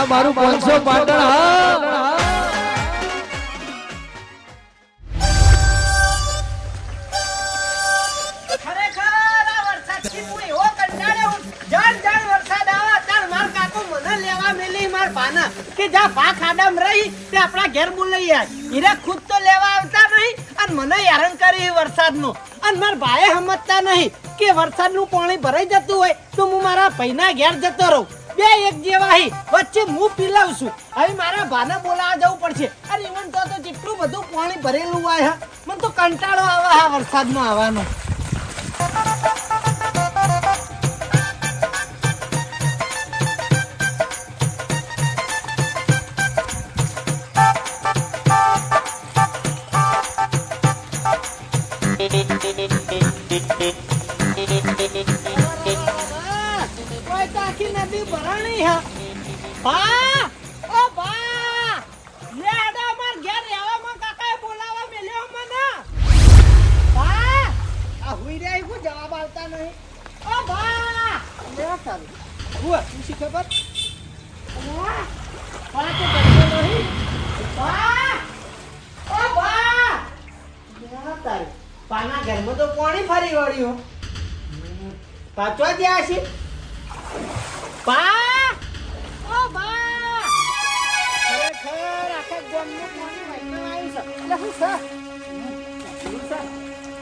આ મારું પાંચસો પાટણ હા. ખરેખર આ વરસાદથી હું એવો કંટાળ્યો હું. જાણ જાણ વરસાદ આવે તાણ માર કાકો મને લેવા મેલી માર ભાના. કે જા ભા ખાડામાં રહી તે આપણા ઘેર બોલાઈ આય હીરા ખુદ તો લેવા આવતા નહીં અને મને હેરાન કરી વરસાદનું. અને મારા ભાઈ સમજતા નહીં કે વરસાદનું પાણી ભરાઈ જતું હોય તો હું મારા ભાઈના ઘેર જતો રહું. બે એક જેવા હી. વચ્ચે હું પીલાવ છું. હવે મારા ભાને બોલાવા જવું પડશે. અરે ઇવન તો તો જેટલું બધું પાણી ભરેલું હોય, હા. મને તો કંટાળો આવે હા વરસાદમાં આવવાનો.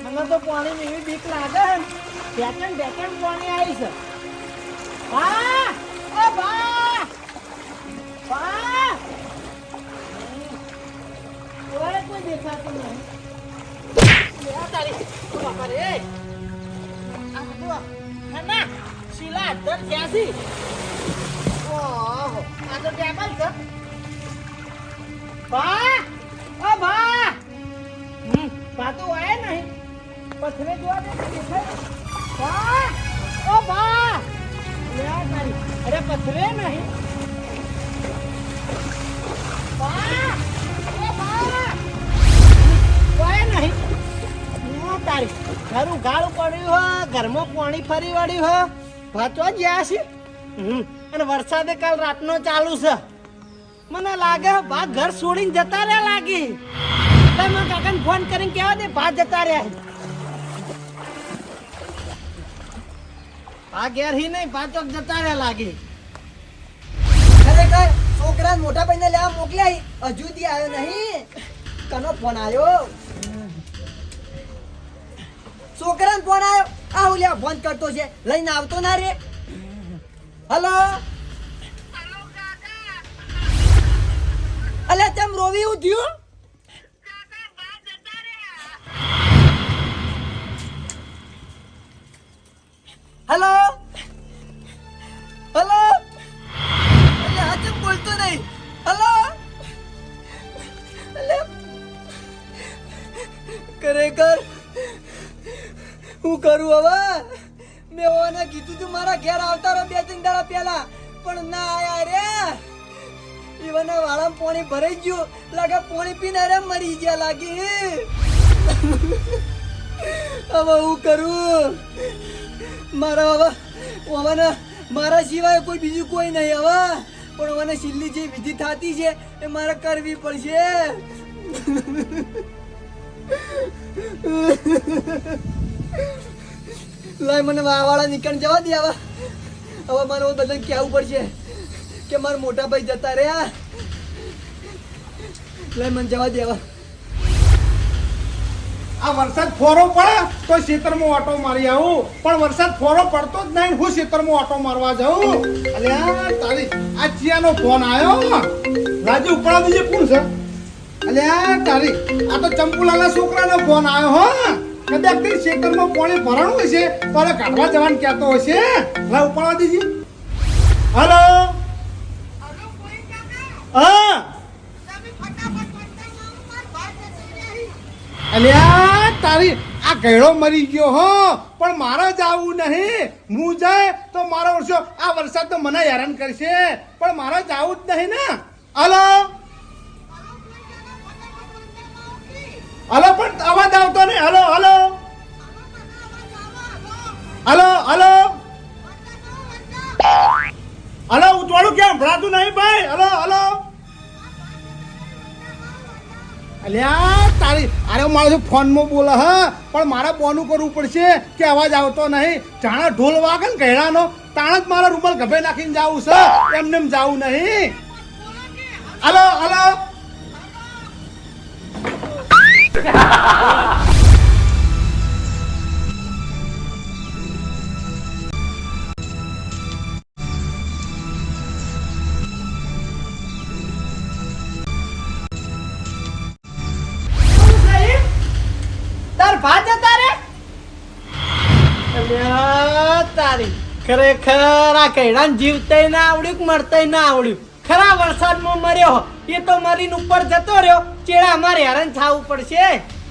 મને તો પાણી એવી બીક લાગે છે બેકન પાણી આવી છે. બા! ઓ બા! બા! ઓય કોઈ દેખાતું નહીં. લે શીલા થયા છે? ઓહો, આ તો ટેબલ છે. બા! ઓ બા! બા આયા નહીં. પથરે જોવા દે દેખાય ઓ અરે પથરે નહીં. બા! બા! કોઈ નહીં. ના તારી. ઘર ઉઘાડું પડ્યું હો, ઘરમાં પાણી ફરી વળ્યું હો. વાંચવા ગયા છે. અને વરસાદે કાલ રાતનો ચાલુ છે. મને લાગે બા ઘર છોડીને જતા રહ્યા લાગે. તમે કાકાને ફોન કરીને કહેવા દે, બા જતા રહ્યા આ ઘેર હી નહીં ચોક જતા રહ્યા લાગે. ખરેખર છોકરા મોટા ભાઈને લેવા મોકલ્યા હજુ દી આવ્યો નહીં. કનો ફોન આવ્યો છોકરાનો ફોન આવ્યો આ ઉલ્યા ફોન કરતો છે. લઈને આવતો ના રે. હલો? અલે તેમ રોવી એવું ભરાઈ ગયો. લાગે પાણી પીને રે મરી ગયા લાગે. હવે હું કરું? મારા હવે મને મારા સિવાય કોઈ બીજું કોઈ નહીં હવે. પણ મને છેલ્લી જે વિધિ થતી છે એ મારે કરવી પડશે. લાય મને વાવાળા નીકળ જવા દે હવે. હવે મારે બધાને કહેવું પડશે કે મારા મોટા ભાઈ જતા રહ્યા. મને જવા આ વરસાદ ફોરો પડે તો ખેતરમાં ઓટો મારી આવું. પણ વરસાદ ફોરો પડતો જ નહીં હું ખેતરમાં ઓટો મારવા જાઉં. અલ્યા તારી આ ચિયાનો ફોન આવ્યો રાજુ ઉપડા દીજે કોણ છે? અલ્યા તારી આ તો ચંપુલાલા છોકરાનો ફોન આવ્યો હો. કદાચ કઈ ખેતરમાં પાણી ભરાણું હશે તો હવે કાઢવા જવાનું કહેતો હશે લા ઉપાડવા દીજે હલો. હા. અલ્યા, તારી આ ગયડો મરી ગયો હો, પણ મારે જાવું નહીં. હું જાય તો મારો વર્ષો, આ વરસાદ તો મને હેરાન કરશે. પણ મારે જાવું જ નહીં ને. હલો? હલો, પણ અવાજ આવતો નહીં. Hello hello? Hello hello? Hello, ઉતવાળું કેમ? સંભળાતું નહીં ભાઈ? Hello hello? અલ્યા તારી અરે મારો ફોનમાં બોલે, હ, પણ મારે બોનું કરવું પડશે કે અવાજ આવતો નહીં. જાણે ઢોલ વાગે ને કહેડાનો તાણ જ મારા રૂમાલ ગભે નાખીને જાવું છે. એમને એમ જાવું નહીં. Hello hello. તારી ખરેખર આ કૈડાને જીવતાય ના આવડ્યું કે ના આવડ્યું? ખરા વરસાદમાં મર્યો એ તો મરીને ઉપર જતો રહ્યો. ચેડા મારે હેરાન થવું પડશે?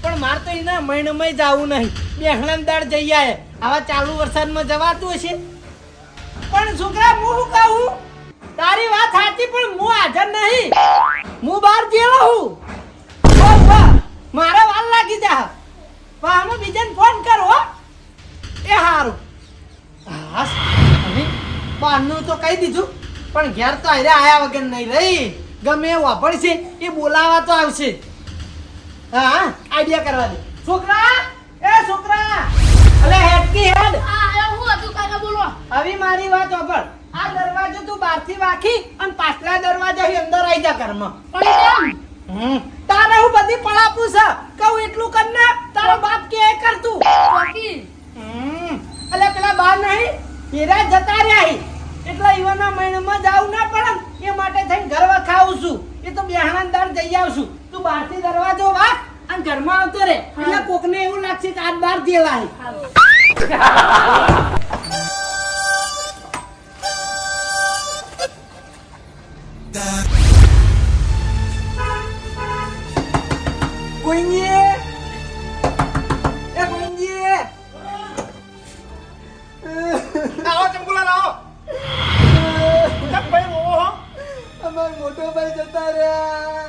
પણ મારે તો એના મહિનામાં જવું નહીં. બેહણામ દાડ જઈ આવે આવા ચાલુ વરસાદમાં જવાતું હશે? પણ છોકરા, હું કહું? તારી વાત સાચી, પણ હું હાજર નહીં. હું બહાર ગયેલો હું. મારા વાલ લાગી જા. પણ આમે બીજાને ફોન કરો. એ હારું. હાસ અને બહારનું તો કહી દીધું પણ ઘેર તો આયરે આયા વગર નહીં રહી. ગમે એ વાપરશે એ બોલાવા તો આવશે. હા હા આઈડિયા કરવા દે. છોકરા એ છોકરા અલે હેડકી હેડ. હવે મારી વાત સાંભળ આ દરવાજો તું બહારથી વાખી અને પાછલા દરવાજા અંદર આવી જા ઘરમાં. હમ. તારે હું બધી પળાપું છે? કહું એટલું કર ને તારો બાપ કે કરતું. કર તું હમ. અલે પેલા બાર નહીં હીરા જતા રહ્યા હી. એટલે ઈવાના મહિનામાં જવું ના પડે એ માટે થઈને ઘર વખાવું છું. એ તો બેહણાદાર જઈ આવશું. તું બહારથી દરવાજો વાગ અને ઘરમાં આવતો રે એટલે કોકને એવું લાગશે કે આજ બહાર હી. જતા રહ્યા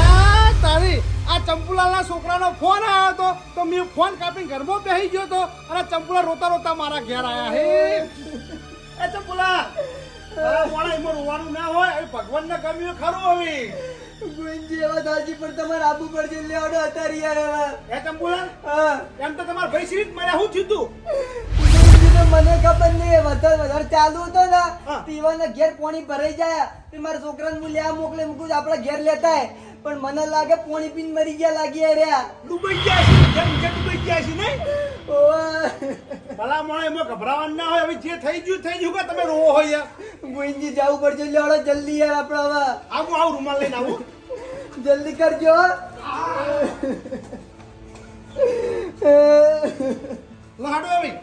આ તારી આ ચંપુલાલના છોકરાનો ફોન આવ્યો હતો તો મેં ફોન કાપીને ઘરમાં બેસી ગયો હતો. અને ચંપુલા રોતા રોતા મારા ઘેર આવ્યા હે. એ ચંપુલા મોણા એમાં રોવાનું ના હોય એ ભગવાનને ગમ્યું ખરું હવે. ગુંજી એવા દાજી પણ તમારે આબુ પડશે લેવડો અત્યારે યાર હવે એ ચંપુલા હા. એમ તો તમારા ભાઈ સિરીજ મને શું થયું તો? મને ખબર નહીં વધારે વધારે ચાલુ હતો ને પીવાના ઘેર પાણી ભરાઈ જાય. તે મારા છોકરાને હું લેવા મોકલે મૂકું આપણે ઘેર લેતા. પણ મને લાગે પાણી પીને મરી ગયા લાગી રહ્યા. ડૂબી ગયા છે જેમ જે ડૂબી ગયા છે નહીં? ભલા મોણા એમાં ગભરાવાનું ના હોય હવે જે થઈ ગયું થઈ ગયું કે તમે રોવો હોય યાર. જવું પડશે લેવડો જલ્દી યાર આપણે હવે. આવું આવું રૂમાલ લઈને આવું. જલ્દી કરજો લાડો આવી.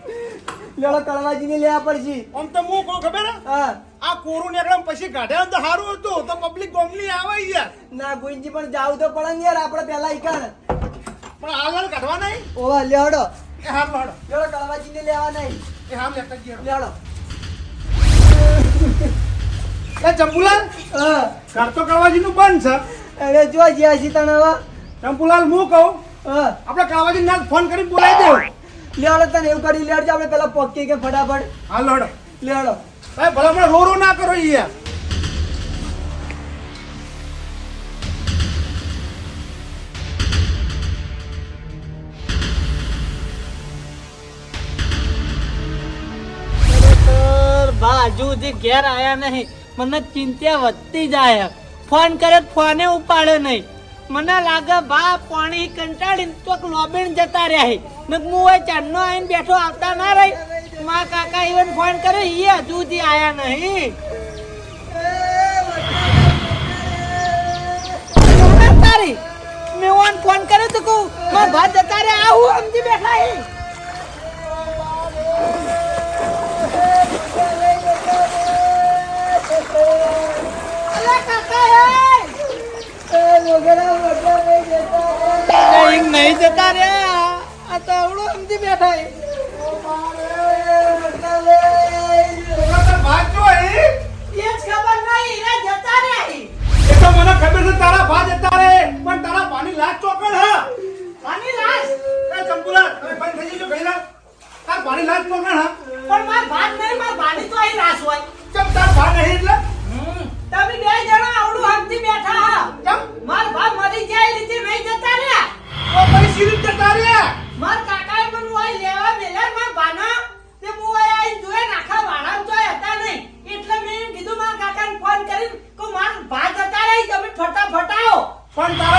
લેવડો કળવાજીને લેવા પડશે. આમ તો હું કહું ખબર હે? હા. આ કોરું નીકળ્યા પછી કાઢ્યા તો સારું હતું તો પબ્લિક ગોમલી આવે યાર. ના ગુંજી પણ જાવ તો પડે ને યાર આપણે પહેલા ઈકાણ પણ આગળ કાઢવા નહીં? ઓવા લેડો એ હાલ લેડો લેવડો કળવાજીને લેવા નહીં. એ હાલ લેતા જ લેડો એ ચંપુલાલ? હા. ઘર તો કળવાજીનું બંધ છે. અરે જો જ્યાં છી હવે. ચંપુલાલ હું કહું હા. આપણે કળવાજી ના ફોન કરીને બોલાવી દેવું. લેવડો તને એવું કરી લેવડજો આપણે પેલા પક્કી કે ફટાફટ. હા લાડો લેડો ભાઈ ભલા મને રો રો ના કરો યાર હજુ સુધી ઘેર આયા નહીં. મને ચિંતા વધતી જાય. ફોન કરે ફોને ઉપાડે નહીં. મને લાગે બા પાણી કંટાળીને તો લોબીણ જતા રહ્યા. ને હું હોય ચાંદનો આવીને બેઠો આવતા ના રહી. મા કાકા ઈવન ફોન કરે એ હજુ સુધી આયા નહીં. તારી. મેં ઓન ફોન કર્યો તો કહું, મારા ભાત જતા રે આવું સમજી બેઠા હી. કાકા હે એ લોગરા મોટા ભાઈ જતા રહ્યા. નહીં જતા રે આ તો અવળું સમજી બેઠા મને ખબર છે તારા ભા જતા રે પણ તારા ભાની લાજ ચોકડ હ આની લાશ એ. ચંપુલા તમે બંધ થઈ જજો પહેલા તાર ભાની લાજ ચોકડ પણ માર ભાત નહીં માર ભાની તો અહીં લાશ હોય. ચમ તાર ભા નહીં એટલે? તમે બે જણા આવડું હાથથી બેઠા હા. કેમ? માર બાપ મરી જાય રીતે નહીં જતા રે તો પછી સીધી જતા રે માર કાકાએ લેવા મેલે માર બાના. તે હું ઓય આઈ જોય નાખા વાળા તો હતા નહીં. એટલે મેં કીધું માર કાકાને ફોન કરીને કે માર ભા જતા રહી તમે ફટાફટ આવો. પણ તારા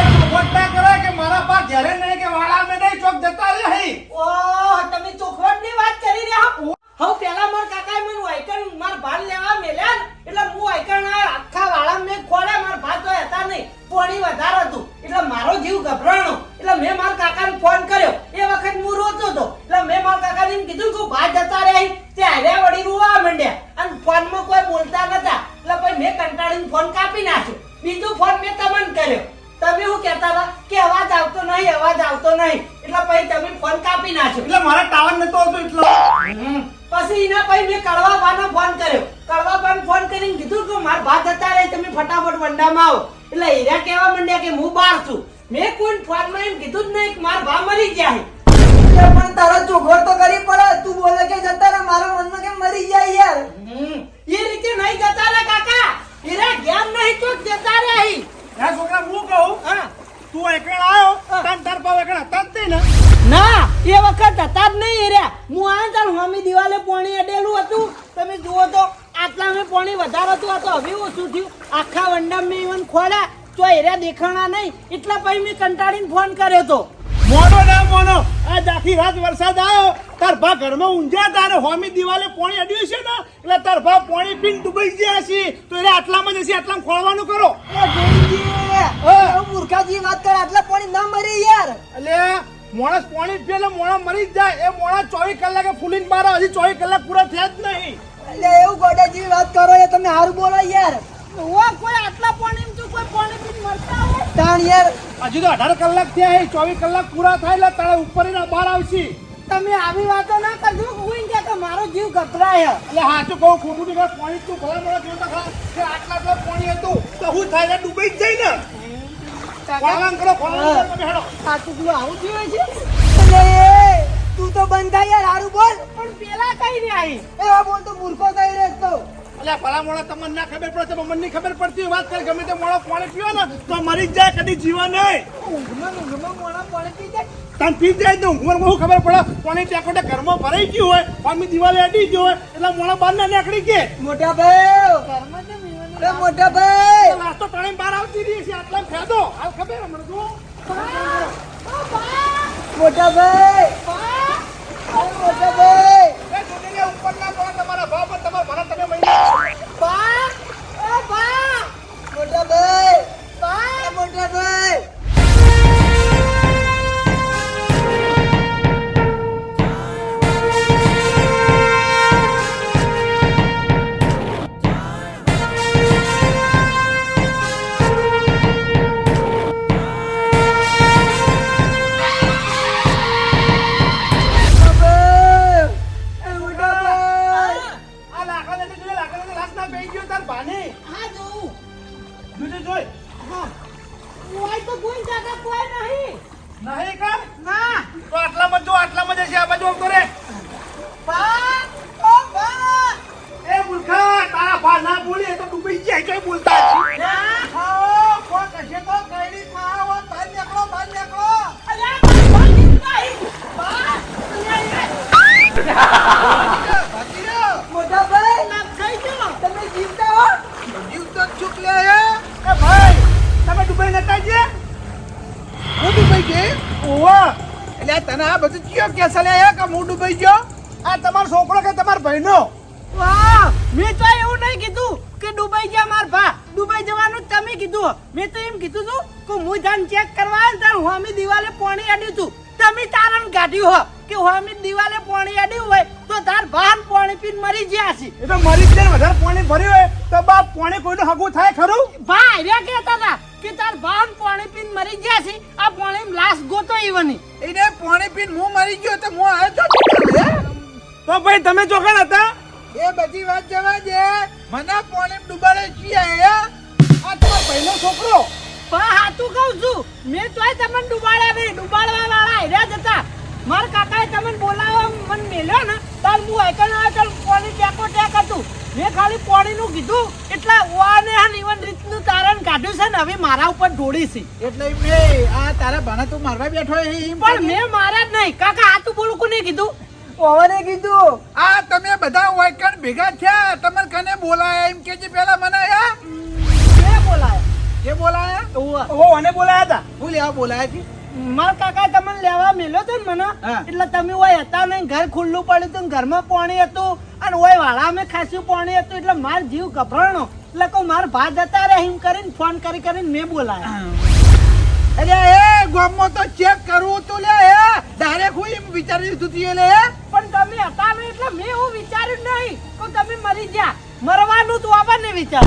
કીધું જ નહીં કે મારા ભા મરી ગયા છે. પણ તારો ચોખવટ તો કરી પડે. તું બોલે કે જતા રહે મારા મનમાં કે મરી જાય યાર? હમ. એ રીતે નહીં જતા રે કાકા. હીરા જ્ઞાન નહીં તો જતા રે અહીં. ના છોકરા હું કહું? હા. તું એકણ આવ્યો. તન તાર પાવ એકણ હતા જ ને? ના એ વખત હતા જ નહીં એર્યા હું આ તાર હોમી દિવાલે પાણી અડેલું હતું. તમે જુઓ તો આટલા મેં પાણી વધારે હતું. આ તો હવે ઓછું થયું. આખા વંડા મેં ઈવન ખોડા તો એર્યા દેખાણા નહીં. એટલા પછી મેં કંટાળીને ફોન કર્યો તો. મોનો ના મોનો. આજ આખી રાત વરસાદ આવ્યો તાર ભા ઘરમાં ઊંઝા તારે હોમી દિવાલે પાણી અડ્યું છે ને? એટલે તાર ભા પાણી પીને ડૂબી ગયા છે તો એટલે આટલામાં જશે આટલામાં ખોળવાનું કરો. મૂર્ખાજી વાત કરે આટલા પાણી ના મરે યાર. એટલે મોણસ પાણી પીએ એટલે મોણા મરી જ જાય. એ મોણા ચોવીસ કલાકે ફૂલીને બાર હજી ચોવીસ કલાક પૂરા થયા જ નહીં. એટલે એવું ગોડાજી વાત કરો એ તમે સારું બોલો યાર. ઓ કોઈ આટલા પાણી તો કોઈ પાણી પીને મરતા હોય તાણ યાર. હજી તો અઢાર કલાક થયા ચોવીસ કલાક પૂરા થાય એટલે તારે ઉપર બહાર આવશે. તમે આવી વાતો ના કરજો હું કે કે મારો જીવ ગભરાય એટલે હાચું કહું ખોટું નહીં કહું, પાણી તું ભલા મોણા જોતા કે આટલા આટલા પાણી હતું તો શું થાય ડૂબી જ જાય ને. ખોળવાનું કરો ખોળવાનું કરો હેડો. સાચું તું આવું જોઈએ છે. તું તો બંધાય યાર હારું બોલ. પણ પેલા કઈ ને આવી? એવા બોલ તો મૂર્ખો થઈ રહે તો. એટલે ભલા મોણા તમને ના ખબર પડે તો મને ખબર પડતી. વાત કરે ગમે તે મોડો પાણી પીવો ને તો મરી જ જાય કદી જીવા નહીં. ઊંઘમાં ઊંઘમાં મોણા પાણી પી જાય. તને પી જાય તો ઊંઘમાં બહુ ખબર પડે. પાણી ટેકોટે ઘરમાં ભરાઈ ગયું હોય પાણી દિવાલે અડી ગયો હોય એટલે મોડા બહાર ના નીકળી કે મોટા ભાઈ! મોટા ભાઈ! નાસ્તો પાણી બહાર આવતી રહી છે આટલા ફેદો. હાલ ખબર હમણાં તું મોટા ભાઈ! મોટા ભાઈ! ગયો તાર ભાને. હા જોઉં. જોજે જોઈ કોઈ તો ગુણ જાગા કોઈ નહીં. નહીં કા ના. તો આટલામાં જો આટલામાં જ હશે આ બાજુ આવતો કરે બા ઓ બા એ મૂર્ખા તારા ભા ના બોલે તો ડૂબી જાય કઈ બોલતા ના. ખાઓ કોણ કશે તો કઈડી ખાઓ બહાર નીકળો બહાર નીકળો. અલ્યા બા નહીં. બા અલ્યા બાકી રહ્યો મોટા ભાઈ ના ખાઈ ગયો તમે જીવતા હો જીવ તો ચૂક લે હે એ ભાઈ તમે દુબઈ નતા જે ઓવા એટલે તને આ બધું કયો કે સલે હે કે હું દુબઈ ગયો? આ તમારો છોકરો કે તમારો ભાઈનો? વાહ મેં તો એવું નહીં કીધું કે દુબઈ ગયા માર ભા. દુબઈ જવાનું તમે કીધું મેં તો એમ કીધું તું કે હું ધન ચેક કરવા ત્યારે હોમી દિવાલે પાણી આડ્યું તું. તમે તારણ કાઢ્યું હો કે હોમી દિવાલે પાણી આડ્યું હોય તો તાર ભાન પાણી પીને મરી ગયા છે. એ તો મરી જ ને વધારે પાણી ભર્યું હોય તો બાપ પાણી કોઈનું હગું થાય ખરું? ભાઈ રે કહેતા હતા. કે તાર બાપ પાણી પીન મરી ગયા છે? આ પાણી લાશ ગોતો ઈવની. એને પાણી પીન હું મરી ગયો તો હું આવ્યો તો તો ભાઈ તમે ચોકણ હતા એ બધી વાત જવા દે. મને પાણી ડુબાડે છીએ આ તો ભાઈનો છોકરો. પણ હાતું કહું છું. મેં તોય તમને ડુબાડ્યા નહીં. ડુબાડવા વાળા હેર્યા જ હતા. મારા કાકાએ તમને બોલાવવા મને મેલ્યો ને તાર હું આઈકન આવ્યો તાર પાણી ટેકો ટેક હતું. મેં ખાલી પોણીનું કીધું એટલે ઓને આ નિવન રીતનું તારણ કાઢ્યું છે ને હવે મારા ઉપર ઢોળી છે. એટલે મેં આ તારા ભાણા તું મારવા બેઠો એ પણ મેં મારા જ નહીં. કાકા આ તું બોલું કોને કીધું? પવને કીધું આ તમે બધા વાયકણ ભેગા થયા તમે કને બોલાયા? એમ કેજે પેલા મને આ કે બોલાય? કે બોલાયા? ઓવા. ઓ અને બોલાયા હતા હું લેવા બોલાયા છે? મારા કાકા તમને લેવા મેલ્યો તો મને. એટલે તમે ઓય હતા નહીં ઘર ખુલ્લું પડ્યું હતું ઘરમાં પાણી હતું. અને ઓય વાળામાં ખાસ્યું પાણી હતું એટલે માર જીવ ગભરાણો. એટલે કહું માર ભા જતા રહે એમ કરીને ફોન કરી કરીને મેં બોલાયા. અરે એ ગામમાં તો ચેક કરવું તું લે હે ડાયરેક્ટ હું એમ વિચારી લીધું તું લે પણ તમે હતા નહીં એટલે મેં એવું વિચાર્યું નહીં. તો તમે મરી ગયા. મરવાનું તું આપણને વિચાર.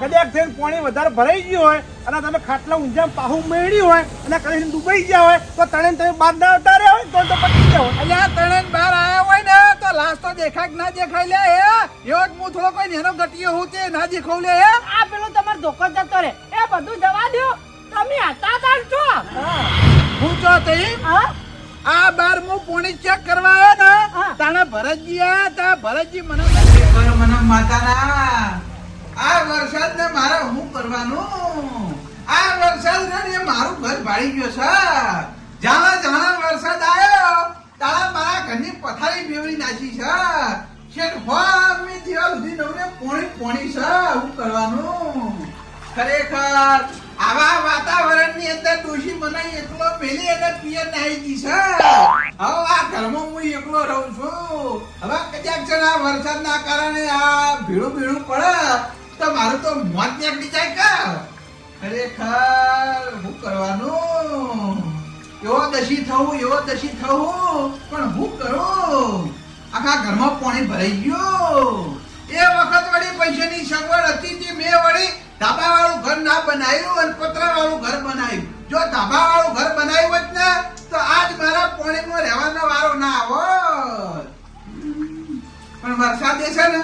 કદાચ થઈને પાણી વધારે ભરાઈ ગયું હોય અને તમે ખાટલા ઊંઝા પાહું મેળ્યું હોય અને કદાચ ડૂબાઈ ગયા હોય તો તણે તમે બહાર ના ઉતારે હોય તો તો પટી ગયા હોય. અલ્યા તણન બહાર આવ્યા હોય ને તો લાસ્ટ તો દેખાય કે ના દેખાય લે હે? એવો જ હું થોડો કોઈ નેનો ગટીયો હું તે ના દેખાવ લે હે? આ પેલો તમારો ધોકો જતો રે એ બધું જવા દો તમે હતા તાર છો? હું. જો તઈ હા. આ બાર હું પોણી ચેક કરવા આવ્યો ને હા. તાણા ભરતજી આયા તા ભરતજી મને ખરેખર મને માતાના. આ વરસાદ ને મારે હું કરવાનું? આ વરસાદ ને મારું ઘર ભાળી ગયો છે. જાણા જાણા વરસાદ આવ્યો તારા મારા ઘરની પથારી બેવડી નાખી છે. શેઠ હોમી દિવાલ સુધી નવને પોણી પોણી છે. હું કરવાનું? ખરેખર આવા વાતાવરણની અંદર દોષી મને એકલો પેલી અને પિયર નાઈ ગઈ છે. હવે આ ઘરમાં હું એકલો રહું છું. છે આ વરસાદના કારણે આ ભીડું ભીડું પડે, તો મારું તો મોત નીકળી જાય કા? ખરેખર હું કરવાનું? એવો દશી થવું, એવો દશી થવું, પણ હું કરું? આખા ઘરમાં પાણી ભરાઈ ગયું. એ વખત વળી પૈસાની સગવડ હતી તે મેં વળી ધાબા વાળું ઘર ના બનાવ્યું અને પત્ર વાળું ઘર બનાવ્યું. જો ધાબા વાળું ઘર બનાવ્યું જ ને, તો આજ મારા પોણીમાં રહેવાનો વારો ના આવત. પણ વરસાદ એ છે ને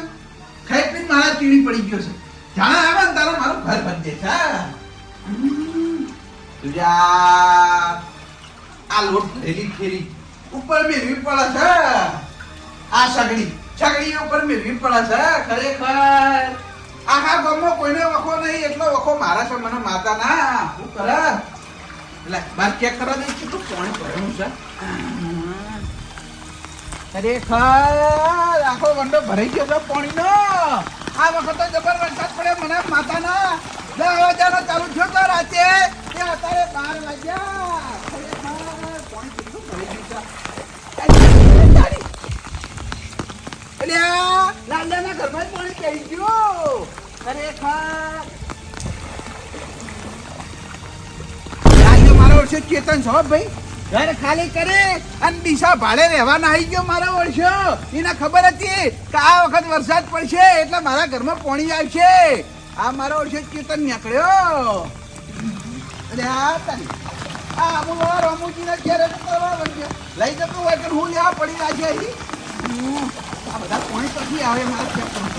ખાઈ પીને મારા ચીડી પડી ગયો છે. જાણે આવે ને તારે મારું ઘર બંધ છે. તુજા આ લોટ ભરેલી ફેરી ઉપર મેળવી પડે છે. આ સગડી સગડી ઉપર મેળવી પડે છે, ખરેખર. આખા ગામમાં કોઈને વખો નહીં, એટલો વખો મારા છે મને માતા ના હું કરે? એટલે બાર ચેક કરવા દઈશ કેટલું કોણ ભરેલું છે? ખરેખર આખો ગંડો ભરાઈ ગયો છે પાણીનો. આ વખતે જબર વરસાદ પડે મને માતાના. દસ વાગ્યાનો ચાલુ થયો તો રાતે. એ અત્યારે બાર વાગ્યા. ખરેખર પાણી કેટલું ભરાઈ ગયું છે. એટલે લાલાના ઘરમાં જ પાણી પી ગયું. ખરેખર. મારો વર્ષે ચેતન છો ભાઈ? ઘર ખાલી કરે અને દિશા ભાડે રહેવાના આવી ગયો મારા વર્ષો. એને ખબર હતી કે આ વખત વરસાદ પડશે એટલે મારા ઘરમાં પાણી આવશે. આ મારો વર્ષો ચેતન નીકળ્યો. અરે આ અમુક રમુજીના ઘેરે. લઈ જતો હોય કે હું લેવા પડી રહ્યા છે આ બધા પાણી પછી આવે મારા ખેતરમાં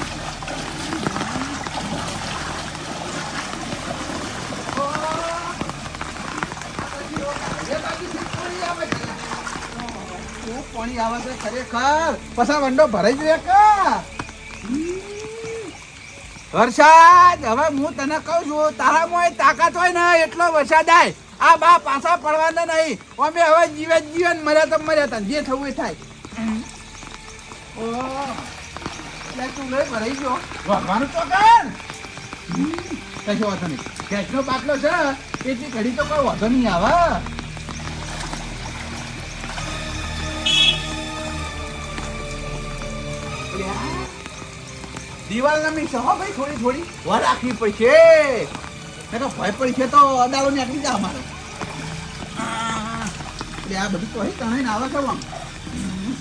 શું પાણી આવે છે ખરેખર. પછા વંડો ભરાઈ ગયો કા વરસાદ હવે હું તને કહું છું તારામાં તાકાત હોય ને એટલો વરસાદ આય. આ બા પાછા પડવાના નહીં. અમે હવે જીવે જ જીવે ને મર્યા તો મર્યા તા જે થવું એ થાય. તું લઈ ભરાઈ ગયો. વાગવાનું તો કર કશો વાંધો નહીં. ગેસનો બાટલો છે. એટલી ઘડી તો કોઈ વાંધો નહીં આવે. દિવાલ નમી છે ભાઈ, થોડી થોડી. વાર રાખવી પડશે. મેં તો ભય પડશે તો અડાડો નીકળી જા અમારે. એટલે આ બધું તો તણાઈ આવે છે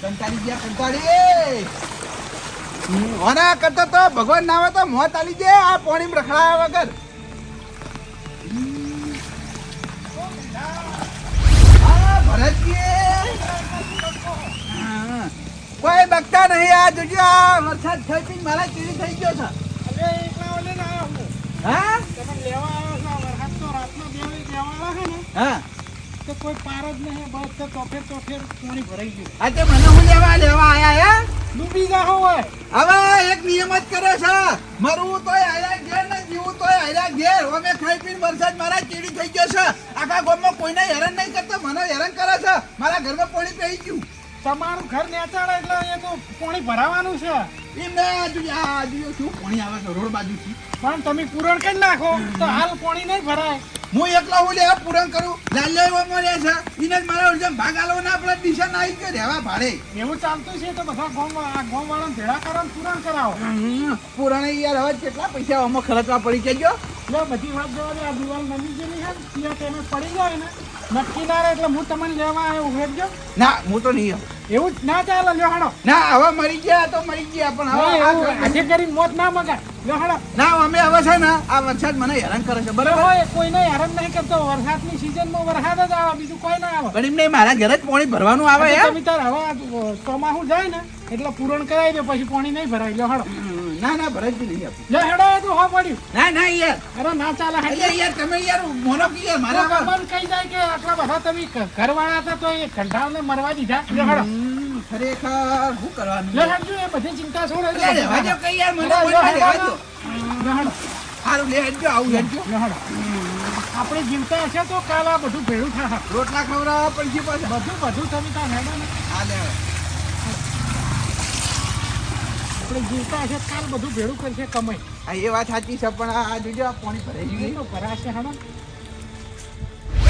કંટાળી ગયા કંટાળી ઓના કરતા તો ભગવાન ના આવે તો મોત આલી જાય આ પોણી રખડાયા વગર. ભરતજી. કોઈ બગતા નહીં આ જોજો આ વરસાદ થઈ મારા ચીરી થઈ ગયો છે. અરે એકલા ઓલે ના આવ્યો હું? હા તમે લેવા આવ્યો છો વરસાદ તો રાતનો દેવી દેવાળા છે ને. હા. તો કોઈ પાર જ નહીં બસ તો ચોફેર ચોફેર પાણી ભરાઈ ગયું. આ તે મને હું લેવા લેવા આયા હે? ડૂબી જાઓ હોય હવે એક નિયમ જ કરે છે. મરવું તોય આયા ઘેર ને જીવું તોય આયા ઘેર. અમે ખાઈ પીને વરસાદ મારા ચીડી થઈ ગયો છે. આખા ગામમાં કોઈને હેરાન નહીં કરતો મને હેરાન કરે છે. મારા ઘરમાં પાણી પી ગયું. તમારું ઘર નેચાડે એટલે અહીંયા તો પાણી ભરાવાનું છે. એમને આ જોઈએ આ જોઈએ શું પાણી આવે છે રોડ બાજુથી. પણ તમે પૂરણ કરી નાખો તો હાલ પાણી નહીં ભરાય. હું એકલો હું લેવા પૂરણ કરું. લાલ્યા મળ્યા છે. એને જ મારા ઉલઝા ભાગ આલો ના આપણે દિશા ના આવી કે રહેવા ભાડે. એવું ચાલતું છે તો બધા ગોમ આ ગોમ વાળા ભેળા કરો પૂરણ કરાવો. પૂરણ યાર હવે કેટલા પૈસા આમાં ખર્ચવા પડી કેજો લે બધી વાત જવા દે આ દિવાલ નમી ગયેલી છે ત્યાં તેને પડી જાય ને નક્કી ના રહે એટલે હું તમને લેવા આવ્યો ઉભેજો ના હું તો નહીં. એવું જ? ના ચાલે લ્યો હાડો ના હવે મરી ગયા તો મરી ગયા પણ હવે આજે કરી મોત ના મગાય. લ્યો હાડો ના અમે હવે છે ને આ વરસાદ મને હેરાન કરે છે બરાબર? હોય કોઈને હેરાન નહીં કરતો વરસાદની સિઝનમાં વરસાદ જ આવે બીજું કોઈ ના આવે. પણ નહીં મારા ઘરે જ પાણી ભરવાનું આવે તમે તાર હવે ચોમાસું જાય ને એટલે પૂરણ કરાવી દે પછી પાણી નહીં ભરાય. લ્યો હાડો ના ના ભરત બી નહીં આપું. લે હેડો એ તો હો પડ્યું. ના ના યાર. અરે ના ચાલે એટલે યાર તમે યાર મોનો કી યાર મારા પર. કહી જાય કે આટલા બધા તમે ઘરવાળા હતા તો એ કંટાળને મરવા દીધા. લે હેડો. ખરેખર શું કરવાનું? લે હેડજો એ બધી ચિંતા છોડો લે રહેવા દો કઈ યાર મને લે, લે, રહેવા હેડો. દો લે હેડો. સારું લે હેડજો આવું હેડજો. લે હેડો. આપણે જીવતા હશે તો કાલ આ બધું ભેળું થાય. રોટલા ખવડાવવા પૈસા પાછા. બધું બધું તમે ત્યાં હેડો ને. હા લે. આપણે જીવતા છે કાલ બધું ભેળું કરશે કમાઈ. હા એ વાત સાચી છે પણ આ જોજો આ પાણી ભરાઈ ગયું તો ભરાશે હેડો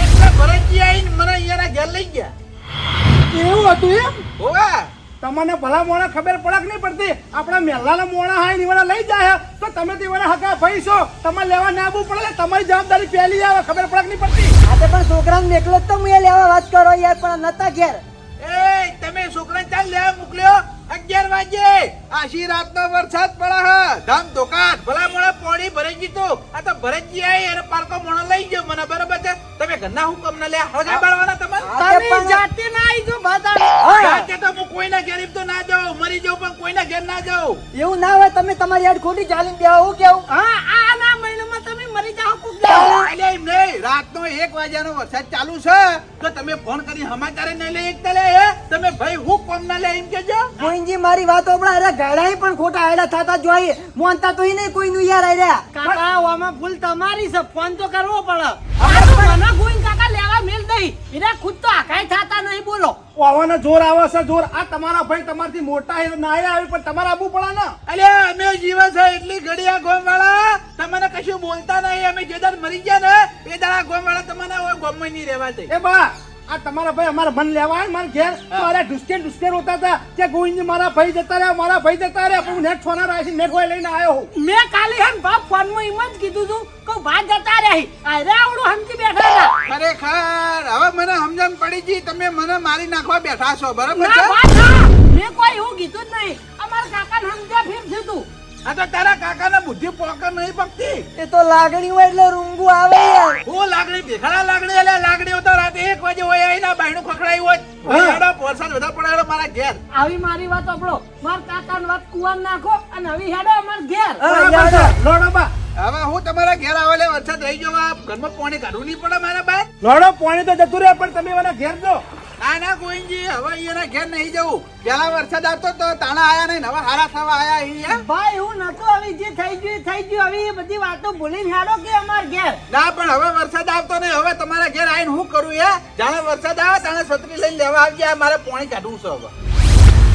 એટલે મને અહીંયા ઘેર લઈ ગયા. એવું હતું એમ? હોવે. તમને ભલા મોણા ખબર પડક નહીં પડતી? આપણા મહેલાના મોણા હાય નીવાના લઈ જાય તો તમે તેવાના હકા ભાઈ છો તમારે લેવા ના આવવું પડે તમારી જવાબદારી પહેલી આવે ખબર પડક નહીં પડતી? આજે પણ છોકરાને જ તો હું એ લેવા વાત કરો યાર પણ નતા ઘેર. એ તમે છોકરાને ચાલ લેવા મોકલ્યો? અગિયાર વાગે. આશી રાતનો વરસાદ પડે હે. ધામ દુકાન ભલા મોણા પાણી ભરાઈ ગયું આ તો ભરતજી આઈ અને પારકો મોણો લઈ ગયો મને બરાબર છે? તમે ઘરના હુકમ ના લે હવે બાળવાના તમે તમે જાતે ના આવી જો બધા હા. જાતે તો હું કોઈના ઘેર તો ના જાઉં મરી જાઉં પણ કોઈના ઘેર ના જાઉં. એવું ના હોય તમે તમારી યાર ખોટી ચાલીને બેહો હું કેવું? હા આ ના મહિનામાં તમે મરી જાઓ કુક અલ્યા એમ નહીં રાતનો એક વાગ્યાનો વરસાદ ચાલુ છે તો તમે ફોન કરી સમાચાર નહીં લઈ એકતા લે હે? તમે ભાઈ હું કોમ ના લે એમ કેજો મોહિનજી મારી વાત આપણે અરે ગાડા પણ ખોટા આડા થતા જોઈએ. મોનતા તો નહીં કોઈનું યાર આયડા. કાકા ઓમાં ભૂલ તમારી છે. ફોન તો કરવો પડે. આ તો મને ગોઈન એના ખુદ તો આકાય થાતા નહીં બોલો. આવાના જોર આવે છે જોર. આ તમારા ભાઈ તમારથી મોટા હે ના આવે પણ તમારે આવવું પડે ને અલે અમે જીવે છે એટલી ઘડિયા ગોમ વાળા તમને કશું બોલતા નહીં અમે જે દાડ મરી ગયા ને એ દાડા ગોમ વાળા તમને ગોમમાં નહીં રહેવા દે. એ બા આ તમારા ભાઈ અમારા મન લેવા આવે મારા ઘેર મારા અરે ઢુસકે ઢુસકે રોતા હતા કે ગોવિંદજી મારા ભાઈ જતા રહ્યા મારા ભાઈ જતા રહ્યા પણ હું નેટ આવ્યા છે નેટ હોય લઈને આવ્યો મેં કાલે હન બાપ ફોનમાં એમ જ કીધું તું કે ભાઈ જતા રહ્યા અરે આવડું હમકી બેઠા હતા ખરેખર. હવે મને સમજણ પડી ગઈ તમે મને મારી નાખવા બેઠા છો બરાબર છે? મેં કોઈ એવું કીધું જ નહીં. અમારા કાકા સમજ્યા ફેર થયું આ તો તારા કાકાને બુદ્ધિ પોકર નહીં પકતી એ તો લાગણી હોય એટલે રૂંગું આવે યાર. હું લાગણી ભેખડા લાગણી એટલે લાગણીઓ તો રાતે એક વાગે હોય આવીને બાયણું ખખડાઈ હોય. હા. પોરસાદ વધારે પડે મારા ઘેર. આવી મારી વાત આપણો માર કાકા વાત કુવાન નાખો અને હવે હેડો અમાર ઘેર. લોડો બા હવે હું તમારા ઘેર આવે એટલે વરસાદ રહી ગયો આ ઘરમાં પાણી કાઢવું નહીં પડે મારા બાર લોડો પાણી તો જતું રહે પણ તમે મને ઘેર જો. ના ના ગોવિંદજી હવે અહીંયાના ઘેર નહીં જવું. પેલા વરસાદ આવતો તો તાણા આયા નહીં ને હવે હારા થવા આયા અહીંયા ભાઈ હું નતો હવે જે થઈ ગયું થઈ ગયું. હવે એ બધી વાતો ભૂલીને હેડો કે અમાર ઘેર? ના પણ હવે વરસાદ આવતો નહીં હવે તમારા ઘેર આવીને હું કરું યાર જાણે વરસાદ આવે તાણે છત્રી લઈને લેવા આવી મારે પાણી કાઢવું છે હવે.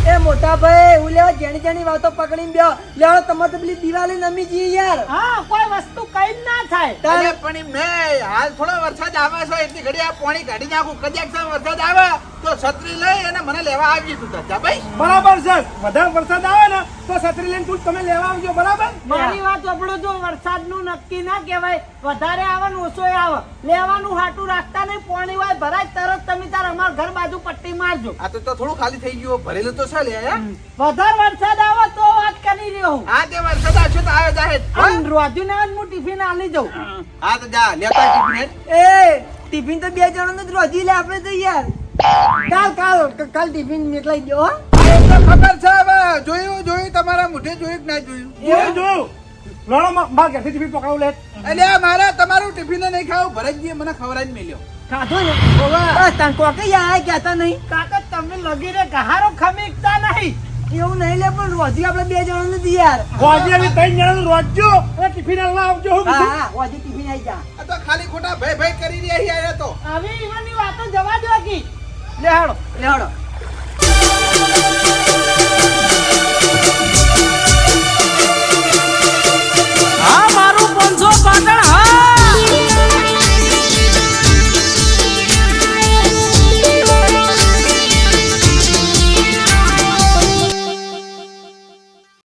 એ મોટા ભાઈ હું લેવા જેની જેની વાતો પકડીને બેહો. લેવો તમારે તો પેલી દિવાળી નમી જઈએ યાર. હા કોઈ વસ્તુ કઈ ના થાય. તારે- પણ મેં હાલ થોડો વરસાદ આવે છે એટલી ઘડી આ પાણી કાઢી નાખું. કદાચ છે વરસાદ આવે. તો છત્રી લઈ અને મને લેવા આવી તું ચાચા ભાઈ. બરાબર છે. વધારે વરસાદ આવે ને તો છત્રી લઈને તું તમે લેવા આવજો બરાબર? મારી વાત આપણો જો વરસાદનું નક્કી ના કહેવાય. વધારે આવે ને ઓછો આવે. લેવાનું હાટું રાખતા નહીં પાણી હોય ભરાય તરત તમે તાર અમાર ઘર બાજુ પટ્ટી મારજો. આ તો થોડું ખાલી થઈ ગયું ભરેલું તો છે લે વધારે વરસાદ આવે તો વાત કરી રહ્યો હું. હા તે વરસાદ આવશે તો આવે જાહે જ. રોજુ ને હું ટિફિન આલી જઉં હા તો જા લેતા ટિફિન. એ ટિફિન તો બે જણા જ રોજી લે આપણે તો યાર. કાલ કાલ કાલ ટિફિન એ તો ખબર છે હવે જોયું જોયું તમારા મોઢે જોયું કે ના જોયું? જોયું જોયું. લોડો માં ઘેરથી ટિફિન પકડાવું લે. એટલે મારે તમારું ટિફિન નહીં ખાવું ભરતજીએ મને ખવડાવી મેલ્યો. ખાધો ને? બસ તને કોકે યાર કહેતા નહીં. કાકા તમે લગીને ગહારો ખમીકતા નહીં. એવું નહીં લે પણ રોજી આપણે બે જણા નથી યાર. રોજે બી ત્રણ જણાનું રોજજો. અને ટિફિન આલવા આવજો હું હા રોજી ટિફિન આવી જા. તો ખાલી ખોટા ભય ભય કરી રહ્યા તો. આવી વાતો જવા દો કી. લે હાડો લેવડો